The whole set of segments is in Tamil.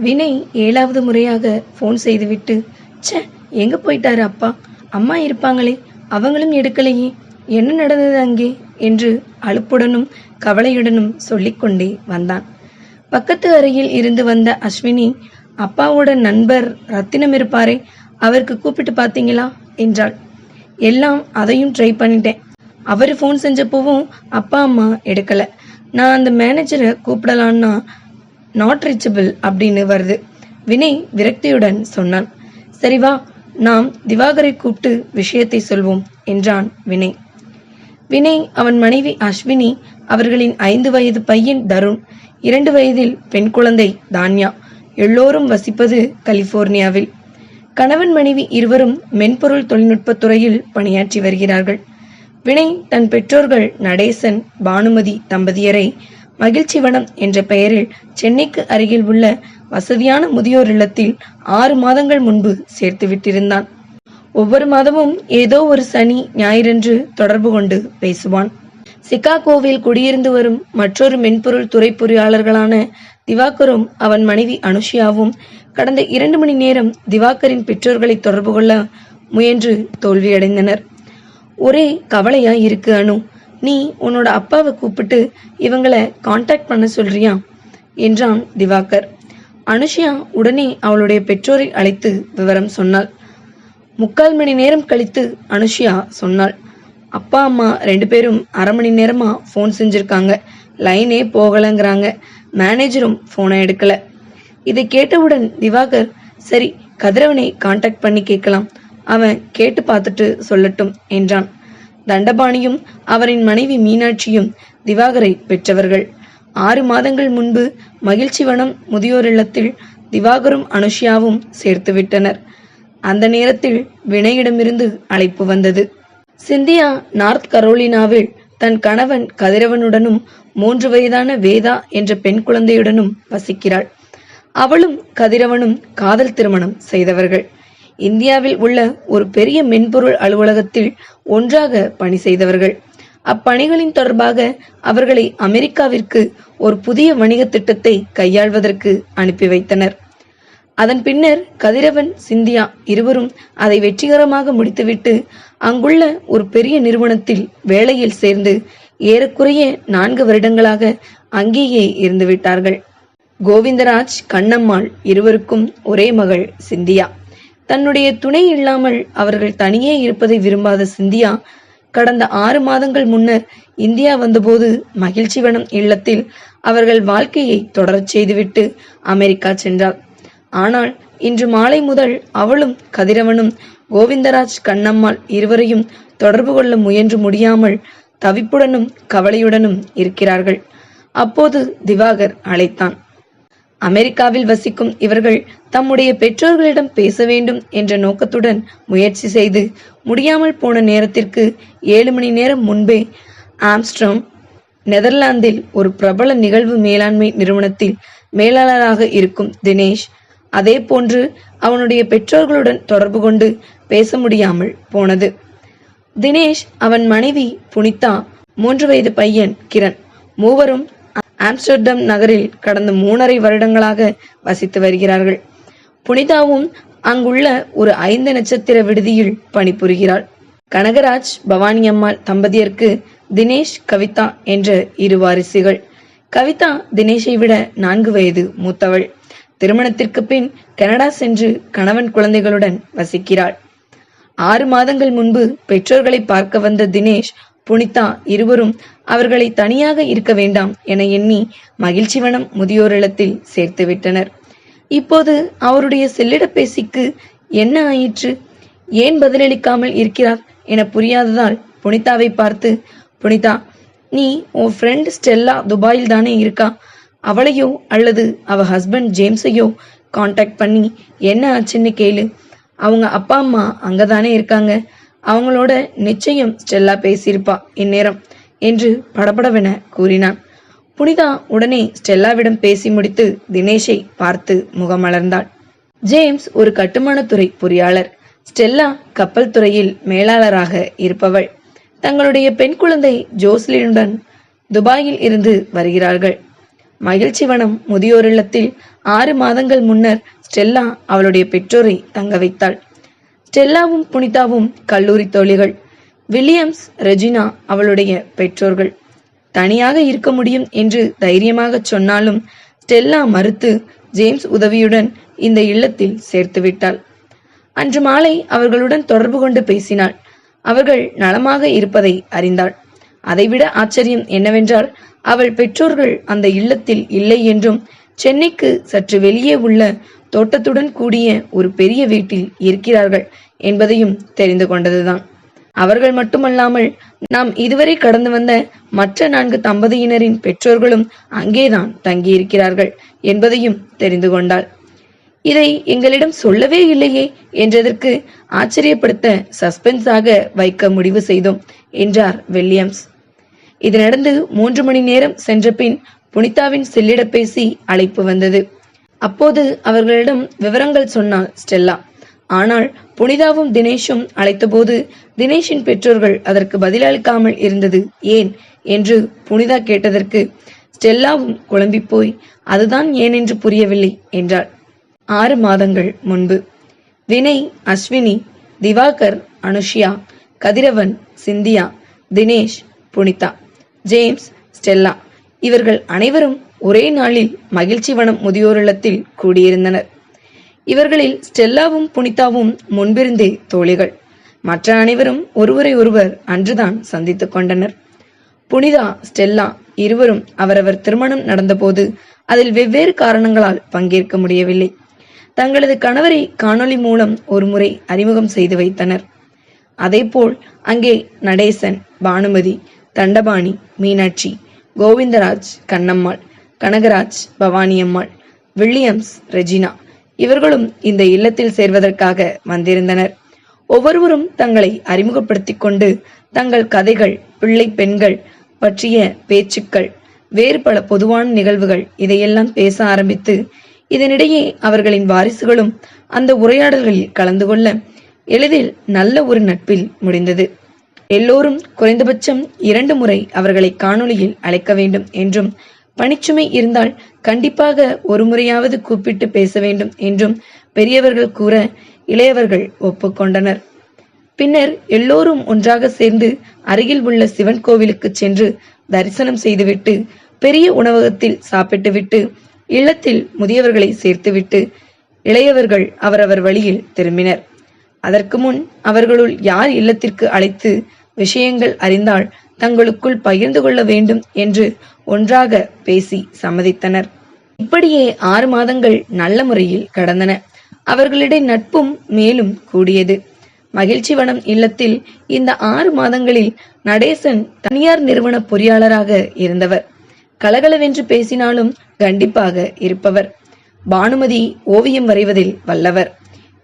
வினய் ஏழாவது முறையாக ஃபோன் செய்துவிட்டு ச்சே எங்க போயிட்டாரு அப்பா? அம்மா இருப்பாங்களே அவங்களும் எடுக்கலையே என்ன நடந்தது அங்கே? என்று அலுப்புடனும் கவலையுடனும் சொல்லிக்கொண்டே வந்தான். பக்கத்து அறையில் இருந்து வந்த அஸ்வினி அப்பாவோட நண்பர் ரத்தினம் இருப்பாரே அவருக்கு கூப்பிட்டு பார்த்தீங்களா? என்றாள். எல்லாம் அதையும் ட்ரை பண்ணிட்டேன். அவர் ஃபோன் செஞ்சப்போவும் அப்பா அம்மா எடுக்கல. நான் அந்த மேனேஜரை கூப்பிடலான்னா நாட் ரீச்சபிள் அப்படின்னு வருது. வினய் விரக்தியுடன் சொன்னான். சரி வா நாம் திவாகரை கூப்பிட்டு விஷயத்தை சொல்வோம் என்றான் வினய். வினய் அவன் மனைவி அஸ்வினி அவர்களின் ஐந்து வயது பையன் தருண் இரண்டு வயதில் பெண் குழந்தை தான்யா எல்லோரும் வசிப்பது கலிபோர்னியாவில். கணவன் மனைவி இருவரும் மென்பொருள் தொழில்நுட்பத் துறையில் பணியாற்றி வருகிறார்கள். வினய் தன் பெற்றோர்கள் நடேசன் பானுமதி தம்பதியரை மகிழ்ச்சிவனம் என்ற பெயரில் சென்னைக்கு அருகில் உள்ள வசதியான முதியோர் இல்லத்தில் ஆறு மாதங்கள் முன்பு சேர்த்து விட்டிருந்தான். ஒவ்வொரு மாதமும் ஏதோ ஒரு சனி ஞாயிறன்று தொடர்பு கொண்டு பேசுவான். சிகாகோவில் குடியிருந்து வரும் மற்றொரு மென்பொருள் துறை பொறியாளர்களான திவாகரும் அவன் மனைவி அனுஷியாவும் கடந்த இரண்டு மணி நேரம் திவாகரின் பெற்றோர்களை தொடர்பு கொள்ள முயன்று தோல்வியடைந்தனர். ஒரே கவலையா இருக்கு அனு. நீ உன்னோட அப்பாவை கூப்பிட்டு இவங்களை காண்டாக்ட் பண்ண சொல்றியா? என்றான் திவாகர். அனுஷியா உடனே அவளுடைய பெற்றோரை அழைத்து விவரம் சொன்னாள். முக்கால் மணி நேரம் கழித்து அனுஷியா சொன்னாள். அப்பா அம்மா ரெண்டு பேரும் அரை மணி நேரமா ஃபோன் செஞ்சிருக்காங்க. லைனே போகலங்கிறாங்க. மேனேஜரும் ஃபோனை எடுக்கல. இதை கேட்டவுடன் திவாகர் சரி கதிரவனை காண்டாக்ட் பண்ணி கேட்கலாம். அவன் கேட்டு பார்த்துட்டு சொல்லட்டும் என்றான். தண்டபாணியும் அவரின் மனைவி மீனாட்சியும் திவாகரை பெற்றவர்கள். ஆறு மாதங்கள் முன்பு மகிழ்ச்சிவனம் முதியோர் இல்லத்தில் திவாகரும் அனுஷியாவும் சேர்த்துவிட்டனர் அந்த நேரத்தில் வினையிடமிருந்து அழைப்பு வந்தது. சிந்தியா நார்த் கரோலினாவில் தன் கணவன் கதிரவனுடனும் மூன்று வயதான வேதா என்ற பெண் குழந்தையுடனும் வசிக்கிறாள். அவளும் கதிரவனும் காதல் திருமணம் செய்தவர்கள். இந்தியாவில் உள்ள ஒரு பெரிய மென்பொருள் அலுவலகத்தில் ஒன்றாக பணி செய்தவர்கள். அப்பணிகளின் தொடர்பாக அவர்களை அமெரிக்காவிற்கு ஒரு புதிய வணிக திட்டத்தை கையாள்வதற்கு அனுப்பி வைத்தனர். அதன் பின்னர் கதிரவன் சிந்தியா இருவரும் அதை வெற்றிகரமாக முடித்துவிட்டு அங்குள்ள ஒரு பெரிய நிறுவனத்தில் வேலையில் சேர்ந்து ஏறக்குறைய நான்கு வருடங்களாக அங்கேயே இருந்துவிட்டார்கள். கோவிந்தராஜ் கண்ணம்மாள் இருவருக்கும் ஒரே மகள் சிந்தியா. தன்னுடைய துணை இல்லாமல் அவர்கள் தனியே இருப்பதை விரும்பாத சிந்தியா கடந்த ஆறு மாதங்கள் முன்னர் இந்தியா வந்தபோது மகிழ்ச்சிவனம் இல்லத்தில் அவர்கள் வாழ்க்கையை தொடரச் செய்துவிட்டு அமெரிக்கா சென்றார். ஆனால் இன்று மாலை முதல் அவளும் கதிரவனும் கோவிந்தராஜ் கண்ணம்மாள் இருவரையும் தொடர்பு கொள்ள முயன்று முடியாமல் தவிப்புடனும் கவலையுடனும் இருக்கிறார்கள். அப்போது திவாகர் அழைத்தான். அமெரிக்காவில் வசிக்கும் இவர்கள் தம்முடைய பெற்றோர்களிடம் பேச வேண்டும் என்ற நோக்கத்துடன் முயற்சி செய்து முடியாமல் போன நேரத்திற்கு ஏழு மணி நேரம் முன்பே ஆம்ஸ்ட்ரம் நெதர்லாந்தில் ஒரு பிரபல நிகழ்வு மேலாண்மை நிறுவனத்தில் மேலாளராக இருக்கும் தினேஷ் அதே போன்று அவனுடைய பெற்றோர்களுடன் தொடர்பு கொண்டு பேச முடியாமல் போனது. தினேஷ் அவன் மனைவி புனிதா மூன்று வயது பையன் கிரண் மூவரும் ஆம்ஸ்டர்டம் நகரில் கடந்த மூணரை வருடங்களாக வசித்து வருகிறார்கள். புனிதாவும் அங்குள்ள ஒரு ஐந்து நட்சத்திர விடுதியில் பணிபுரிகிறாள். கனகராஜ் பவானி அம்மாள் தம்பதியருக்கு தினேஷ் கவிதா என்ற இரு வாரிசுகள். கவிதா தினேஷை விட நான்கு வயது மூத்தவள். திருமணத்திற்கு பின் கனடா சென்று கணவன் குழந்தைகளுடன் வசிக்கிறாள். ஆறு மாதங்கள் முன்பு பெற்றோர்களை பார்க்க வந்த தினேஷ் புனிதா இருவரும் அவர்களை தனியாக இருக்க வேண்டாம் என எண்ணி மகிழ்ச்சிவனம் முதியோர் இல்லத்தில் சேர்த்து விட்டனர். இப்போது அவருடைய செல்லிடப்பேசிக்கு என்ன ஆயிற்று? ஏன் பதிலளிக்காமல் இருக்கிறார் என புரியாததால் புனிதாவை பார்த்து புனிதா நீ உன் ஃப்ரெண்ட் ஸ்டெல்லா துபாயில் தானே இருக்கா? அவளையோ அல்லது அவ ஹஸ்பண்ட் ஜேம்ஸையோ காண்டாக்ட் பண்ணி என்ன ஆச்சுன்னு கேளு. அவங்க அப்பா அம்மா அங்கதானே இருக்காங்க. அவங்களோட நிச்சயம் ஸ்டெல்லா பேசியிருப்பா இந்நேரம் என்று படபடவென கூறினான். புனிதா உடனே ஸ்டெல்லாவிடம் பேசி முடித்து தினேஷை பார்த்து முகமலர்ந்தாள். ஜேம்ஸ் ஒரு கட்டுமானத்துறை பொறியாளர். ஸ்டெல்லா கப்பல் துறையில் மேலாளராக இருப்பவள். தங்களுடைய பெண் குழந்தை ஜோஸ்லினுடன் துபாயில் இருந்து வருகிறார்கள். மகிழ்ச்சிவனம் முதியோர் இல்லத்தில் ஆறு மாதங்கள் முன்னர் ஸ்டெல்லா அவளுடைய பெற்றோரை தங்க வைத்தாள். ஸ்டெல்லாவும் புனிதாவும் கல்லூரி தோழிகள். வில்லியம்ஸ் ரெஜினா அவளுடைய பெற்றோர்கள். தனியாக இருக்க முடியும் என்று தைரியமாக சொன்னாலும் ஸ்டெல்லா மறுத்து ஜேம்ஸ் உதவியுடன் இந்த இல்லத்தில் சேர்த்து விட்டாள். அன்று மாலை அவர்களுடன் தொடர்பு கொண்டு பேசினாள். அவர்கள் நலமாக இருப்பதை அறிந்தாள். அதைவிட ஆச்சரியம் என்னவென்றால் அவள் பெற்றோர்கள் அந்த இல்லத்தில் இல்லை என்றும் சென்னைக்கு சற்று வெளியே உள்ள தோட்டத்துடன் கூடிய ஒரு பெரிய வீட்டில் இருக்கிறார்கள் என்பதையும் தெரிந்து கொண்டதுதான். அவர்கள் மட்டுமல்லாமல் நாம் இதுவரை கடந்து வந்த மற்ற நான்கு தம்பதியினரின் பெற்றோர்களும் அங்கேதான் தங்கியிருக்கிறார்கள் என்பதையும் தெரிந்து கொண்டாள் இதை எங்களிடம் சொல்லவே இல்லையே என்றதற்கு ஆச்சரியப்படுத்த சஸ்பென்ஸாக வைக்க முடிவு செய்தோம் என்றார் வில்லியம்ஸ். இது நடந்து மூன்று மணி நேரம் சென்ற பின் புனிதாவின் செல்லிடப்பேசி அழைப்பு வந்தது. அப்போது அவர்களிடம் விவரங்கள் சொன்னாள் ஸ்டெல்லா. ஆனால் புனிதாவும் தினேஷும் அழைத்தபோது தினேஷின் பெற்றோர்கள் அதற்கு பதிலளிக்காமல் இருந்தது ஏன் என்று புனிதா கேட்டதற்கு ஸ்டெல்லாவும் குழம்பி போய் அதுதான் ஏன் என்று புரியவில்லை என்றாள். ஆறு மாதங்கள் முன்பு. Vinay Ashwini Diwakar Anushiya Kathiravan Cynthia Dinesh Punitha James Stella. இவர்கள் அனைவரும் ஒரே நாளில் மகிழ்ச்சி வனம் முதியோர் இல்லத்தில் கூடியிருந்தனர். இவர்களில் ஸ்டெல்லாவும் புனிதாவும் முன்பிருந்தே தோழிகள். மற்ற அனைவரும் ஒருவரை ஒருவர் அன்றுதான் சந்தித்துக் கொண்டனர். புனிதா ஸ்டெல்லா இருவரும் அவரவர் திருமணம் நடந்தபோது அதில் வெவ்வேறு காரணங்களால் பங்கேற்க முடியவில்லை. தங்களது கணவரை காணொளி மூலம் ஒருமுறை அறிமுகம் செய்து வைத்தனர். அதேபோல் அங்கே நடேசன் பானுமதி தண்டபாணி மீனாட்சி கோவிந்தராஜ் கண்ணம்மாள் கனகராஜ் பவானியம்மாள் வில்லியம்ஸ் ரெஜினா இவர்களும் இந்த இல்லத்தில் சேர்வதற்காக வந்திருந்தனர். ஒவ்வொருவரும் தங்களை அறிமுகப்படுத்திக் கொண்டு தங்கள் கதைகள் பிள்ளை பெண்கள் பற்றிய பேச்சுக்கள் வேறு பல பொதுவான நிகழ்வுகள் இதையெல்லாம் பேச ஆரம்பித்து இதனிடையே அவர்களின் வாரிசுகளும் அந்த உரையாடல்களில் கலந்து கொள்ள எளிதில் நல்ல ஒரு நட்பில் முடிந்தது. எல்லோரும் குறைந்தபட்சம் இரண்டு முறை அவர்களை காணொளியில் அழைக்க வேண்டும் என்றும் பணிச்சுமை இருந்தால் கண்டிப்பாக ஒரு முறையாவது கூப்பிட்டு பேச வேண்டும் என்றும் பெரியவர்கள் கூற இளையவர்கள் ஒப்புக்கொண்டனர். பின்னர் எல்லோரும் ஒன்றாக சேர்ந்து அருகில் உள்ள சிவன் கோவிலுக்கு சென்று தரிசனம் செய்துவிட்டு பெரிய உணவகத்தில் சாப்பிட்டுவிட்டு இல்லத்தில் முதியவர்களை சேர்த்துவிட்டு இளையவர்கள் அவரவர் வழியில் திரும்பினர். அதற்கு முன் அவர்களுள் யார் இல்லத்திற்கு அழைத்து விஷயங்கள் அறிந்தால் தங்களுக்குள் பகிர்ந்து கொள்ள வேண்டும் என்று ஒன்றாக பேசி சம்மதித்தனர். இப்படியே ஆறு மாதங்கள் நல்ல முறையில் கடந்தன. அவர்களிடையே நட்பும் மேலும் கூடியது. மகிழ்ச்சிவனம் இல்லத்தில் இந்த ஆறு மாதங்களில் நடேசன் தனியார் நிறுவன பொறியாளராக இருந்தவர். கலகலவென்று பேசினாலும் கண்டிப்பாக இருப்பவர். பானுமதி ஓவியம் வரைவதில் வல்லவர்.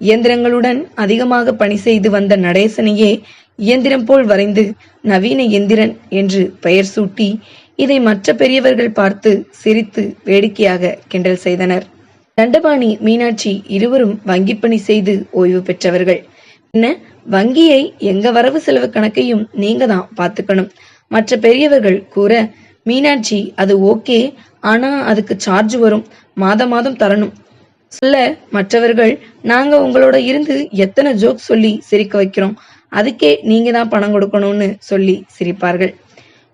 இயந்திரங்களுடன் அதிகமாக பணி செய்து வந்த நடேசனையே இயந்திரம் போல் வரைந்து நவீன எந்திரன் என்று பெயர் சூட்டி இதை மற்ற பெரியவர்கள் பார்த்து சிரித்து வேடிக்கையாக கிண்டல் செய்தனர். தண்டபாணி மீனாட்சி இருவரும் வங்கி பணி செய்து ஓய்வு பெற்றவர்கள். என்ன வங்கியை எங்க வரவு செலவு கணக்கையும் நீங்க தான் பாத்துக்கணும் மற்ற பெரியவர்கள் கூற மீனாட்சி அது ஓகே ஆனா அதுக்கு சார்ஜ் வரும் மாதம் மாதம் தரணும். சொல்ல மற்றவர்கள் நாங்க உங்களோட இருந்து எத்தனை ஜோக் சொல்லி சிரிக்க வைக்கிறோம். அதுக்கே நீங்க தான் பணம் கொடுக்கணும்னு சொல்லி சிரிப்பார்கள்.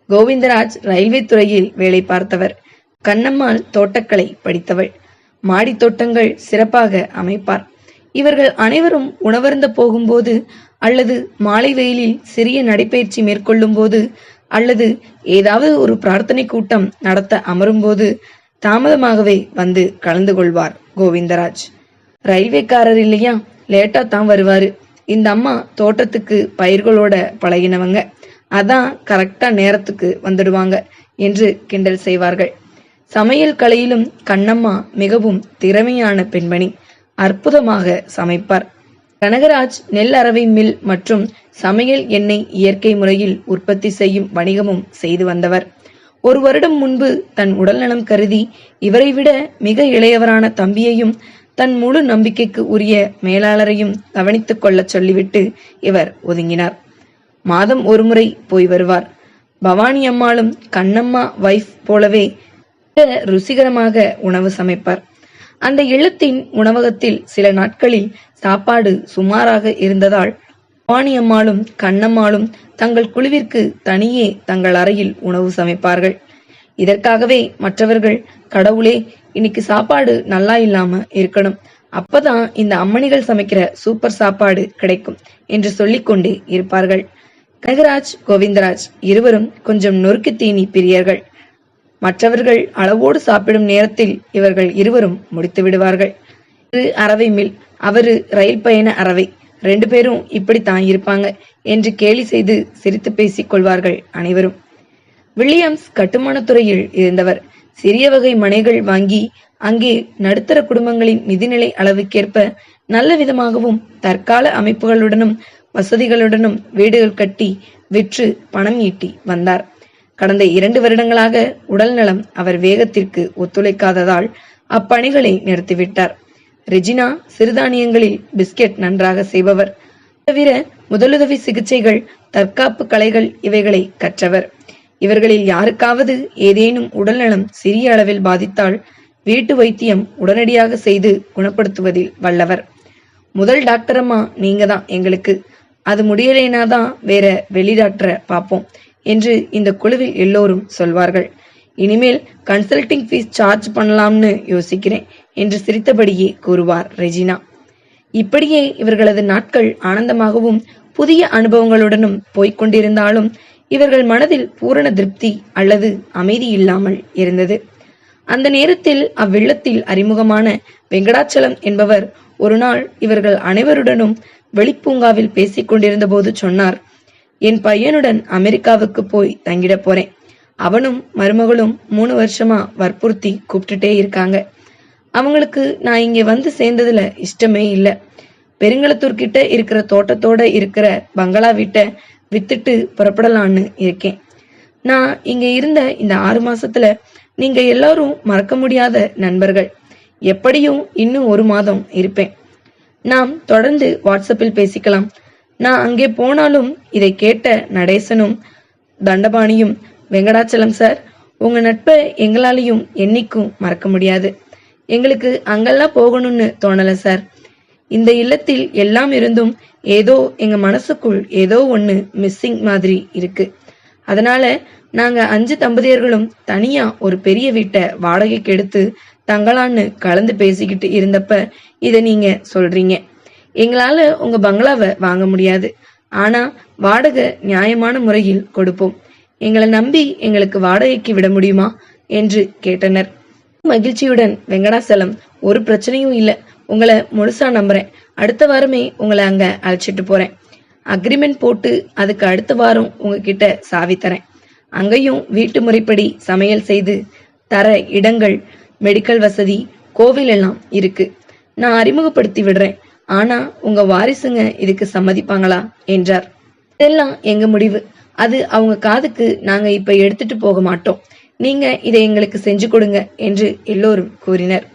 கோவிந்தராஜ் ரயில்வே துறையில் வேலை பார்த்தவர். கண்ணம்மாள் தோட்டக்கலை படித்தவள். மாடி தோட்டங்கள் சிறப்பாக அமைப்பார். இவர்கள் அனைவரும் உணவருந்த போகும்போது அல்லது மாலை வெயிலில் சிறிய நடைபயிற்சி மேற்கொள்ளும் போது அல்லது ஏதாவது ஒரு பிரார்த்தனை கூட்டம் நடத்த அமரும்போது தாமதமாகவே வந்து கலந்து கொள்வார் கோவிந்தராஜ். ரயில்வேக்காரர் இல்லையா? லேட்டா தான் வருவாரு. இந்த அம்மா தோட்டத்துக்கு பயிர்களோட பழகினவங்க. அதான் கரெக்டா நேரத்துக்கு வந்துடுவாங்க என்று கிண்டல் செய்வார்கள். சமையல் கலையிலும் கண்ணம்மா மிகவும் திறமையான பெண்மணி. அற்புதமாக சமைப்பார். கனகராஜ் நெல் அரவை மில் மற்றும் சமையல் எண்ணெய் இயற்கை முறையில் உற்பத்தி செய்யும் வணிகமும் செய்து வந்தவர். ஒரு வருடம் முன்பு தன் உடல்நலம் கருதி இவரை விட மிக இளையவரான தம்பியையும் தன் முழு நம்பிக்கைக்கு உரிய மேலாளரையும் கவனித்துக் கொள்ளச் சொல்லிவிட்டு இவர் ஒதுங்கினார். மாதம் ஒருமுறை போய் வருவார். பவானி அம்மாளும் கண்ணம்மா வைஃப் போலவே மிக ருசிகரமாக உணவு சமைப்பார். அந்த இல்லத்தின் உணவகத்தில் சில நாட்களில் சாப்பாடு சுமாராக இருந்ததால் பவானி அம்மாளும் கண்ணம்மாளும் தங்கள் குழுவிற்கு தனியே தங்கள் அறையில் உணவு சமைப்பார்கள். இதற்காகவே மற்றவர்கள் கடவுளே இன்னைக்கு சாப்பாடு நல்லா இல்லாம இருக்கணும். அப்பதான் இந்த அம்மணிகள் சமைக்கிற சூப்பர் சாப்பாடு கிடைக்கும் என்று சொல்லிக்கொண்டே இருப்பார்கள். கனகராஜ் கோவிந்தராஜ் இருவரும் கொஞ்சம் நொறுக்கு தீனி பிரியர்கள். மற்றவர்கள் அளவோடு சாப்பிடும் நேரத்தில் இவர்கள் இருவரும் முடித்து விடுவார்கள். இரு மில். அவரு ரயில் பயண அறவை ரெண்டு பேரும் இப்படித்தான் இருப்பாங்க என்று கேலி செய்து சிரித்து பேசிக் கொள்வார்கள் அனைவரும். வில்லியம்ஸ் கட்டுமானத்துறையில் இருந்தவர். சிறிய வகை மனைகள் வாங்கி அங்கே நடுத்தர குடும்பங்களின் நிதிநிலை அளவுக்கேற்ப நல்ல விதமாகவும் தற்கால அமைப்புகளுடனும் வசதிகளுடனும் வீடுகள் கட்டி விற்று பணம் ஈட்டி வந்தார். கடந்த இரண்டு வருடங்களாக உடல் நலம் அவர் வேகத்திற்கு ஒத்துழைக்காததால் அப்பணிகளை நிறுத்திவிட்டார். ரெஜினா சிறுதானியங்களில் பிஸ்கெட் நன்றாக செய்பவர். தவிர முதலுதவி சிகிச்சைகள் தற்காப்பு கலைகள் இவைகளை கற்றவர். இவர்களில் யாருக்காவது ஏதேனும் உடல்நலம் சிறிய அளவில் பாதித்தால் வீட்டு வைத்தியம் உடனடியாக செய்து குணப்படுத்துவதில் வல்லவர். முதல் டாக்டர் அம்மா நீங்க தான் எங்களுக்கு. அது முடியலைனா தான் வேற வெளி டாக்டரை பார்ப்போம் என்று இந்த குழுவில் எல்லோரும் சொல்வார்கள். இனிமேல் கன்சல்டிங் ஃபீஸ் சார்ஜ் பண்ணலாம்னு யோசிக்கிறேன் என்று சிரித்தபடியே கூறுவார் ரெஜினா. இப்படியே இவர்களது நாட்கள் ஆனந்தமாகவும் புதிய அனுபவங்களுடனும் போய்க் கொண்டிருந்தாலும் இவர்கள் மனதில் பூரண திருப்தி அல்லது அமைதி இல்லாமல் இருந்தது. அந்த நேரத்தில் அவ்வில்லத்தில் அறிமுகமான வெங்கடாச்சலம் என்பவர் ஒரு நாள் இவர்கள் அனைவருடனும் வெளிப்பூங்காவில் பேசிக் கொண்டிருந்த போது சொன்னார் என் பையனுடன் அமெரிக்காவுக்கு போய் தங்கிட போறேன். அவனும் மருமகளும் மூணு வருஷமா வற்புறுத்தி கூப்பிட்டுட்டே இருக்காங்க. அவங்களுக்கு நான் இங்க வந்து சேர்ந்ததுல இஷ்டமே இல்ல. பெருங்களத்தூர் கிட்ட இருக்கிற தோட்டத்தோட இருக்கிற பங்களா வீட்டை வித்துட்டு புறப்படலான்னு இருக்கேன். நான் இங்க இருந்த இந்த ஆறு மாசத்துல நீங்க எல்லாரும் மறக்க முடியாத நண்பர்கள். எப்படியும் இன்னும் ஒரு மாதம் இருப்பேன். நாம் தொடர்ந்து வாட்ஸ்அப்பில் பேசிக்கலாம். நான் அங்கே போனாலும் இதை கேட்ட நடேசனும் தண்டபாணியும் வெங்கடாச்சலம் சார் உங்க நட்பை எங்களாலையும் என்னைக்கும் மறக்க முடியாது. எங்களுக்கு அங்கெல்லாம் போகணும்னு தோணல சார். இந்த இல்லத்தில் எல்லாம் இருந்தும் ஏதோ எங்க மனசுக்குள் ஏதோ ஒண்ணு மிஸ்ஸிங் மாதிரி இருக்கு. அதனால நாங்க அஞ்சு தம்பதியர்களும் தனியா ஒரு பெரிய வீட்டை வாடகைக்கு எடுத்து தங்களான்னு கலந்து பேசிக்கிட்டு இருந்தப்ப இத நீங்க சொல்றீங்க. எங்களால உங்க பங்களாவை வாங்க முடியாது. ஆனா வாடகை நியாயமான முறையில் கொடுப்போம். எங்களை நம்பி எங்களுக்கு வாடகைக்கு விட முடியுமா? என்று கேட்டனர். மகிழ்ச்சியுடன் வெங்கடாசலம் ஒரு பிரச்சனையும் இல்ல. உங்களை முழுசா நம்புறேன். அடுத்த வாரமே உங்களை அங்க அழைச்சிட்டு போறேன். அக்ரிமெண்ட் போட்டு அதுக்கு அடுத்த வாரம் உங்ககிட்ட சாவி தரேன். அங்கேயும் வீட்டு முறைப்படி சமையல் செய்து தர இடங்கள் மெடிக்கல் வசதி கோவில் எல்லாம் இருக்கு. நான் அறிமுகப்படுத்தி விடுறேன். ஆனா உங்க வாரிசுங்க இதுக்கு சம்மதிப்பாங்களா? என்றார். இதெல்லாம் எங்க முடிவு? அது அவங்க காதுக்கு நாங்க இப்ப எடுத்துட்டு போக மாட்டோம். நீங்க இதை எங்களுக்கு செஞ்சு கொடுங்க என்று எல்லோரும் கூறினர்.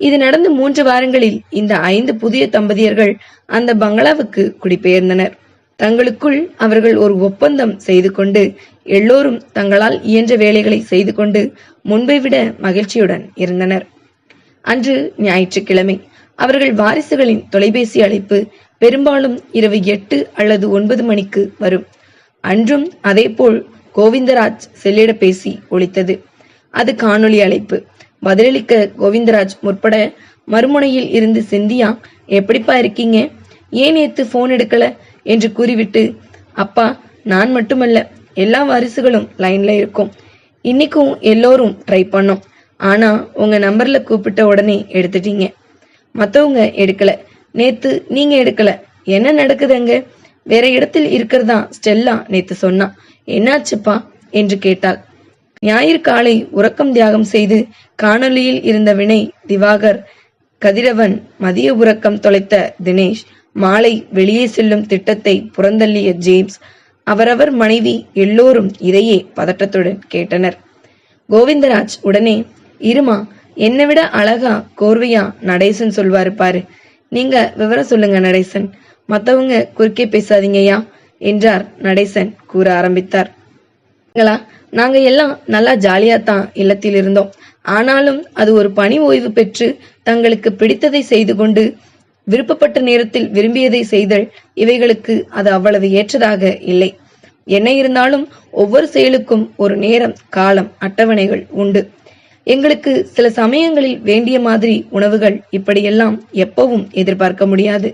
இது நடந்து மூன்று வாரங்களில் இந்த ஐந்து புதிய தம்பதியர்கள் அந்த பங்களாவுக்கு குடிபெயர்ந்தனர். தங்களுக்குள் அவர்கள் ஒரு ஒப்பந்தம் செய்து கொண்டு எல்லோரும் தங்களால் இயன்ற வேலைகளை செய்து கொண்டு முன்பை விட மகிழ்ச்சியுடன் இருந்தனர். அன்று ஞாயிற்றுக்கிழமை அவர்கள் வாரிசுகளின் தொலைபேசி அழைப்பு பெரும்பாலும் இரவு எட்டு அல்லது ஒன்பது மணிக்கு வரும். அன்றும் அதேபோல் கோவிந்தராஜ் செல்லிட பேசி ஒழித்தது. அது காணொளி அழைப்பு. பதிலளிக்க கோவிந்தராஜ் முற்பட மறுமுனையில் இருந்து சிந்தியா எப்படிப்பா இருக்கீங்க? ஏன் ஏத்து போன் எடுக்கல? என்று கூறிவிட்டு அப்பா நான் மட்டுமல்ல எல்லா வாரிசுகளும் லைன்ல இருக்கும். இன்னைக்கும் எல்லோரும் ட்ரை பண்ணோம். ஆனா உங்க நம்பர்ல கூப்பிட்ட உடனே எடுத்துட்டீங்க. மத்தவங்க எடுக்கல. நேத்து நீங்க எடுக்கல. என்ன நடக்குது அங்க? வேற இடத்தில் இருக்கிறதா ஸ்டெல்லா நேத்து சொன்னா. என்னாச்சுப்பா? என்று கேட்டாள். ஞாயிறு காலை உறக்கம் தியாகம் செய்து காணொளியில் இருந்த வினை திவாகர் கதிரவன் மதிய உறக்கம் தொலைத்த தினேஷ் மாலை வெளியே செல்லும் திட்டத்தை புறந்தள்ளிய ஜேம்ஸ் அவரவர் மனைவி எல்லோரும் இதையே பதட்டத்துடன் கேட்டனர். கோவிந்தராஜ் உடனே இருமா என்னை விட அழகா கோர்வையா நடேசன் சொல்வாரு பாரு. நீங்க விவரம் சொல்லுங்க நடேசன். மத்தவங்க குறுக்கே பேசாதீங்கய்யா என்றார் நடேசன் கூற ஆரம்பித்தார். நாங்க எல்லாம் நல்லா ஜாலியா தான் இல்லத்தில் இருந்தோம். ஆனாலும் அது ஒரு பணி ஓய்வு பெற்று தங்களுக்கு பிடித்ததை செய்து கொண்டு விருப்பப்பட்ட நேரத்தில் விரும்பியதை செய்தல் இவைகளுக்கு அது அவ்வளவு ஏற்றதாக இல்லை. என்ன இருந்தாலும் ஒவ்வொரு செயலுக்கும் ஒரு நேரம் காலம் அட்டவணைகள் உண்டு. எங்களுக்கு சில சமயங்களில் வேண்டிய மாதிரி உணவுகள் இப்படியெல்லாம் எப்பவும் எதிர்பார்க்க முடியாது.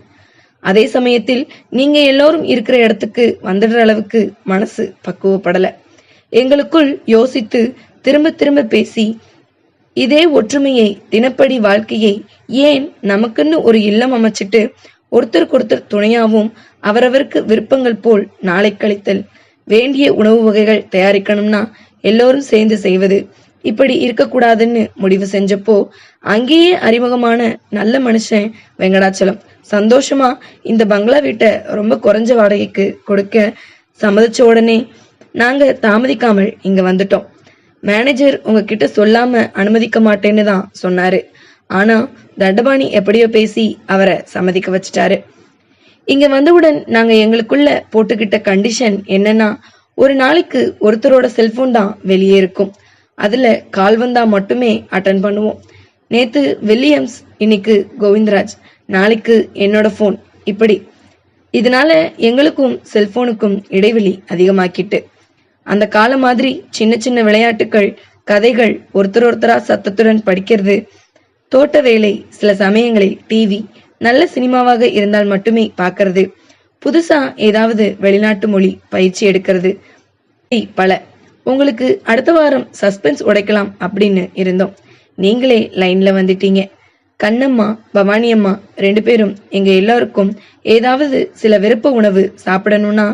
அதே சமயத்தில் நீங்க எல்லோரும் இருக்கிற இடத்துக்கு வந்துடுற அளவுக்கு மனசு பக்குவப்படல. எங்களுக்குள் யோசித்து திரும்ப திரும்ப பேசி இதே ஒற்றுமையை தினப்படி வாழ்க்கையை ஏன் நமக்குன்னு ஒரு இல்லம் அமைச்சிட்டு ஒருத்தருக்கொருத்தர் துணையாவும் அவரவருக்கு விருப்பங்கள் போல் நாளை கழித்தல் வேண்டிய உணவு வகைகள் தயாரிக்கணும்னா எல்லோரும் சேர்ந்து செய்வது இப்படி இருக்கக்கூடாதுன்னு முடிவு செஞ்சப்போ அங்கேயே அறிமுகமான நல்ல மனுஷன் வெங்கடாச்சலம். சந்தோஷமா இந்த பங்களா வீட்டை ரொம்ப குறைஞ்ச வாடகைக்கு கொடுக்க சம்மதிச்ச உடனே நாங்க தாமதிக்காமல் இங்க வந்துட்டோம். மேனேஜர் உங்ககிட்ட சொல்லாம அனுமதிக்க மாட்டேன்னு தான் சொன்னாரு. ஆனா தண்டபாணி எப்படியோ பேசி அவரை சம்மதிக்க வச்சிட்டாரு. இங்க வந்தவுடன் நாங்க எங்களுக்குள்ள போட்டுக்கிட்ட கண்டிஷன் என்னன்னா ஒரு நாளைக்கு ஒருத்தரோட செல்போன் தான் வெளியே இருக்கும். அதுல கால் வந்தா மட்டுமே அட்டன் பண்ணுவோம். நேத்து வில்லியம்ஸ் இன்னைக்கு கோவிந்தராஜ் நாளைக்கு என்னோட ஃபோன் இப்படி. இதனால எங்களுக்கும் செல்போனுக்கும் இடைவெளி அதிகமாக்கிட்டு. அந்த காலம் மாதிரி சின்ன சின்ன விளையாட்டுகள் கதைகள் ஒருத்தர் ஒருத்தரா சத்தத்துடன் படிக்கிறது. தோட்ட வேலை சில சமயங்களில் டிவி நல்ல சினிமாவாக இருந்தால் மட்டுமே பார்க்கறது. புதுசா ஏதாவது வெளிநாட்டு மொழி பயிற்சி எடுக்கிறது. பல. உங்களுக்கு அடுத்த வாரம் சஸ்பென்ஸ் உடைக்கலாம் அப்படின்னு இருந்தோம். நீங்களே லைன்ல வந்துட்டீங்க. கண்ணம்மா பவானி அம்மா ரெண்டு பேரும் எங்க எல்லாருக்கும் ஏதாவது சில விருப்ப உணவு சாப்பிடணும்னா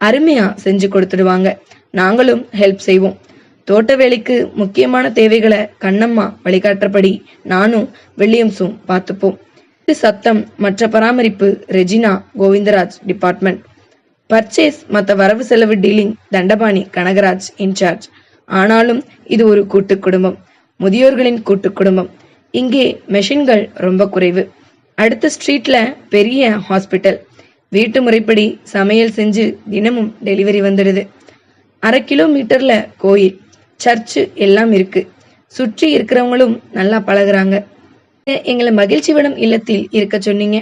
அருமையா செஞ்சு கொடுத்துடுவாங்க. நாங்களும் ஹெல்ப் செய்வோம். தோட்ட வேலைக்கு முக்கியமான தேவைகளை கண்ணம்மா வழிகாட்டுறபடி நானும் வில்லியம்ஸும் பார்த்துப்போம். இது சத்தம் மற்ற பராமரிப்பு ரெஜினா கோவிந்தராஜ் டிபார்ட்மெண்ட் பர்ச்சேஸ் மற்ற வரவு செலவு டீலிங் தண்டபாணி கனகராஜ் இன்சார்ஜ் ஆனாலும் இது ஒரு கூட்டு குடும்பம். முதியோர்களின் கூட்டு குடும்பம். இங்கே மெஷின்கள் ரொம்ப குறைவு. அடுத்த ஸ்ட்ரீட்ல பெரிய ஹாஸ்பிட்டல் வீட்டு முறைப்படி சமையல் செஞ்சு தினமும் டெலிவரி வந்துடுது. அரை கிலோமீட்டர்ல கோயில் சர்ச்சு எல்லாம் இருக்கு. சுற்றி இருக்கிறவங்களும் நல்லா பழகுறாங்க. எங்களை மகிழ்ச்சிவனம் இல்லத்தில் இருக்க சொன்னீங்க.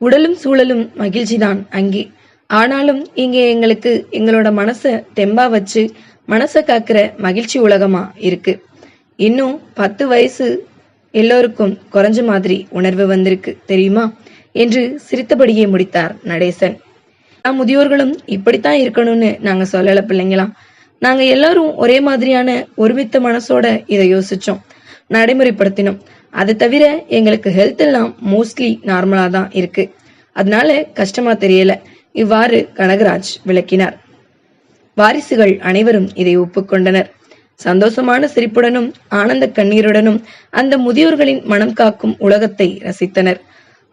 உடலும் சூழலும் மகிழ்ச்சி தான் அங்கே. ஆனாலும் இங்கே எங்களுக்கு எங்களோட மனசை தெம்பா வச்சு மனசை காக்கிற மகிழ்ச்சி உலகமா இருக்கு. இன்னும் பத்து வயசு எல்லோருக்கும் குறைஞ்ச மாதிரி உணர்வு வந்திருக்கு தெரியுமா? என்று சிரித்தபடியே முடித்தார் நடேசன். எல்லா முதியோர்களும் இப்படித்தான் இருக்கணும்னு நாங்க சொல்லல பிள்ளைங்களா நாங்க எல்லாரும் ஒரே மாதிரியான ஒருமித்த மனசோட இதை யோசிச்சோம் நடைமுறைப்படுத்தினோம். அது தவிர எங்களுக்கு ஹெல்த் எல்லாம் மோஸ்ட்லி நார்மலா தான் இருக்கு. அதனால கஷ்டமா தெரியல. இவ்வாறு கனகராஜ் விளக்கினார். வாரிசுகள் அனைவரும் இதை ஒப்புக்கொண்டனர். சந்தோஷமான சிரிப்புடனும் ஆனந்த கண்ணீருடனும் அந்த முதியோர்களின் மனம் காக்கும் உலகத்தை ரசித்தனர்.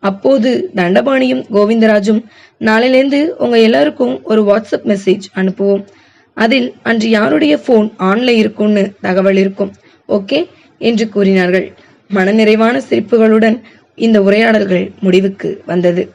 அப்போது தண்டபாணியும் கோவிந்தராஜும் நாளையிலேருந்து உங்க எல்லாருக்கும் ஒரு வாட்ஸ்அப் மெசேஜ் அனுப்புவோம். அதில் அன்று யாருடைய போன் ஆன்ல இருக்கும்னு தகவல் இருக்கும். ஓகே? என்று கூறினார்கள். மனநிறைவான சிரிப்புகளுடன் இந்த உரையாடல்கள் முடிவுக்கு வந்தது.